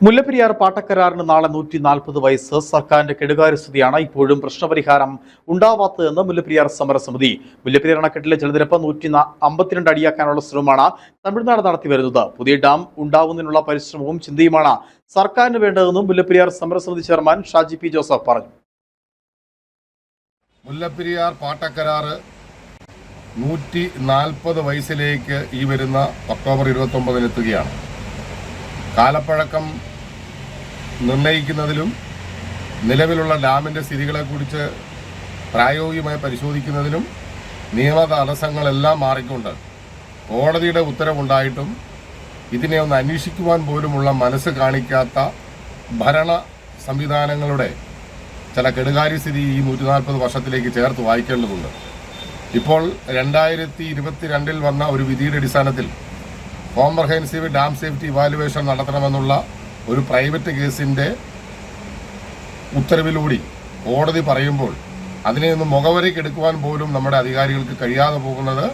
മുല്ലപ്പെരിയാർ പാട്ടക്കരാറിന് നാളെ നൂറ്റി നാൽപ്പത് വയസ്സ് സർക്കാരിന്റെ കെടുകാര്യസ്ഥിതിയാണ് ഇപ്പോഴും പ്രശ്നപരിഹാരം ഉണ്ടാവാത്തതെന്ന് മുല്ലപ്പെരിയാർ സമരസമിതി. മുല്ലപ്പെരിയാർ അണക്കെട്ടിലെ ജലനിരപ്പ് നൂറ്റി അമ്പത്തിരണ്ട് അടിയാക്കാനുള്ള ശ്രമമാണ് തമിഴ്നാട് നടത്തി വരുന്നത്. പുതിയ ഡാം ഉണ്ടാവുന്നതിനുള്ള പരിശ്രമവും ചിന്തയുമാണ് സർക്കാരിന് വേണ്ടതെന്നും മുല്ലപ്പെരിയാർ സമരസമിതി ചെയർമാൻ ഷാജി പി ജോസഫ് പറഞ്ഞു. മുല്ലപ്പെരിയാർ പാട്ടക്കരാറ് നൂറ്റി നാൽപ്പത് വയസ്സിലേക്ക് ഈ വരുന്ന ഒക്ടോബർ ഇരുപത്തൊമ്പതിന് എത്തുകയാണ്. കാലപ്പഴക്കം നിർണയിക്കുന്നതിലും നിലവിലുള്ള ഡാമിന്റെ സ്ഥിതികളെക്കുറിച്ച് പ്രായോഗികമായി പരിശോധിക്കുന്നതിലും നിയമ തടസ്സങ്ങളെല്ലാം മാറിക്കൊണ്ട് കോടതിയുടെ ഉത്തരവുണ്ടായിട്ടും ഇതിനെ ഒന്ന് അന്വേഷിക്കുവാൻ പോലുമുള്ള മനസ്സ് കാണിക്കാത്ത ഭരണ സംവിധാനങ്ങളുടെ ചില കെടുകാര്യസ്ഥിതി ഈ നൂറ്റി നാൽപ്പത് വർഷത്തിലേക്ക് ചേർത്ത് വായിക്കേണ്ടതുണ്ട്. ഇപ്പോൾ രണ്ടായിരത്തി ഇരുപത്തിരണ്ടിൽ വന്ന ഒരു വിധിയുടെ അടിസ്ഥാനത്തിൽ കോംപ്രഹെൻസീവ് ഡാം സേഫ്റ്റി ഇവാലുവേഷൻ നടത്തണമെന്നുള്ള ഒരു പ്രൈവറ്റ് കേസിന്റെ ഉത്തരവിലൂടി കോടതി പറയുമ്പോൾ അതിനെ ഒന്ന് മുഖവരയ്ക്കെടുക്കുവാൻ പോലും നമ്മുടെ അധികാരികൾക്ക് കഴിയാതെ പോകുന്നത്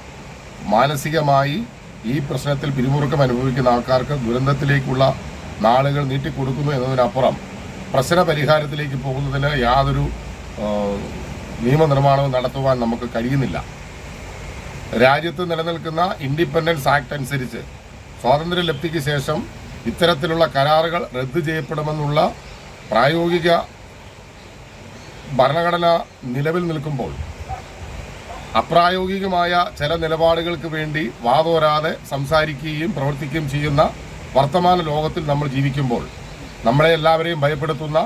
മാനസികമായി ഈ പ്രശ്നത്തിൽ പിരിമുറുക്കം അനുഭവിക്കുന്ന ആൾക്കാർക്ക് ദുരന്തത്തിലേക്കുള്ള നാളുകൾ നീട്ടിക്കൊടുക്കുന്നു എന്നതിനപ്പുറം പ്രശ്ന പരിഹാരത്തിലേക്ക് പോകുന്നതിന് യാതൊരു നിയമനിർമ്മാണവും നടത്തുവാൻ നമുക്ക് കഴിയുന്നില്ല. രാജ്യത്ത് നിലനിൽക്കുന്ന ഇൻഡിപെൻഡൻസ് ആക്ട് അനുസരിച്ച് സ്വാതന്ത്ര്യലബ്ധിക്ക് ശേഷം ഇത്തരത്തിലുള്ള കരാറുകൾ റദ്ദു ചെയ്യപ്പെടുമെന്നുള്ള പ്രായോഗിക ഭരണഘടന നിലവിൽ നിൽക്കുമ്പോൾ അപ്രായോഗികമായ ചില നിലപാടുകൾക്ക് വേണ്ടി വാതോരാതെ സംസാരിക്കുകയും പ്രവർത്തിക്കുകയും ചെയ്യുന്ന വർത്തമാന ലോകത്തിൽ നമ്മൾ ജീവിക്കുമ്പോൾ നമ്മളെ എല്ലാവരെയും ഭയപ്പെടുത്തുന്ന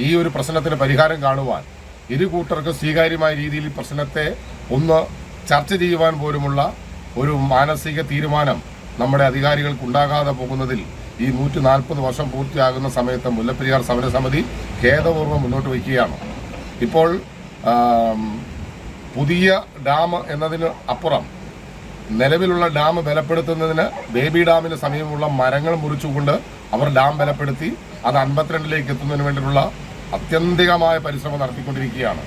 ഈ ഒരു പ്രശ്നത്തിന് പരിഹാരം കാണുവാൻ ഇരു കൂട്ടർക്കും സ്വീകാര്യമായ രീതിയിൽ പ്രശ്നത്തെ ഒന്ന് ചർച്ച ചെയ്യുവാൻ പോലുമുള്ള ഒരു മാനസിക തീരുമാനം നമ്മുടെ അധികാരികൾക്ക് ഉണ്ടാകാതെ പോകുന്നതിൽ ഈ നൂറ്റി നാൽപ്പത് വർഷം പൂർത്തിയാകുന്ന സമയത്ത് മുല്ലപ്പെരിയാർ സമരസമിതി ഖേദപൂർവം മുന്നോട്ട് വയ്ക്കുകയാണ്. ഇപ്പോൾ പുതിയ ഡാം എന്നതിന് അപ്പുറം നിലവിലുള്ള ഡാം ബലപ്പെടുത്തുന്നതിന് ബേബി ഡാമിന് സമീപമുള്ള മരങ്ങൾ മുറിച്ചുകൊണ്ട് അവർ ഡാം ബലപ്പെടുത്തി അത് അൻപത്തിരണ്ടിലേക്ക് എത്തുന്നതിന് വേണ്ടിയിട്ടുള്ള അത്യന്തികമായ പരിശ്രമം നടത്തിക്കൊണ്ടിരിക്കുകയാണ്.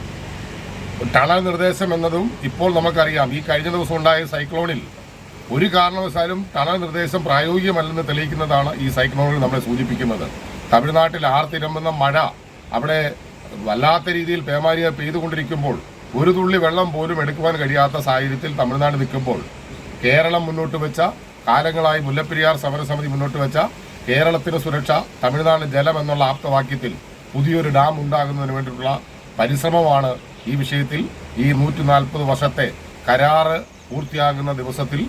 ടണൽ നിർദ്ദേശം എന്നതും ഇപ്പോൾ നമുക്കറിയാം. ഈ കഴിഞ്ഞ ദിവസം ഉണ്ടായ സൈക്ലോണിൽ ഒരു കാരണവശാലും തണൽ നിർദ്ദേശം പ്രായോഗികമല്ലെന്ന് തെളിയിക്കുന്നതാണ് ഈ സൈക്ലോണിൽ നമ്മളെ സൂചിപ്പിക്കുന്നത്. തമിഴ്നാട്ടിൽ ആർത്തിരമ്പുന്ന മഴ അവിടെ വല്ലാത്ത രീതിയിൽ പേമാരിയ പെയ്തുകൊണ്ടിരിക്കുമ്പോൾ ഒരു തുള്ളി വെള്ളം പോലും എടുക്കുവാൻ കഴിയാത്ത സാഹചര്യത്തിൽ തമിഴ്നാട് നിൽക്കുമ്പോൾ കേരളം മുന്നോട്ട് വെച്ച കാലങ്ങളായി മുല്ലപ്പെരിയാർ സമരസമിതി മുന്നോട്ട് വെച്ച കേരളത്തിന് സുരക്ഷ തമിഴ്നാട് ജലം എന്നുള്ള ആപ്തവാക്യത്തിൽ പുതിയൊരു ഡാം ഉണ്ടാകുന്നതിന് വേണ്ടിയിട്ടുള്ള പരിശ്രമമാണ് ഈ വിഷയത്തിൽ ഈ നൂറ്റി വർഷത്തെ കരാറ് പൂർത്തിയാകുന്ന ദിവസത്തിൽ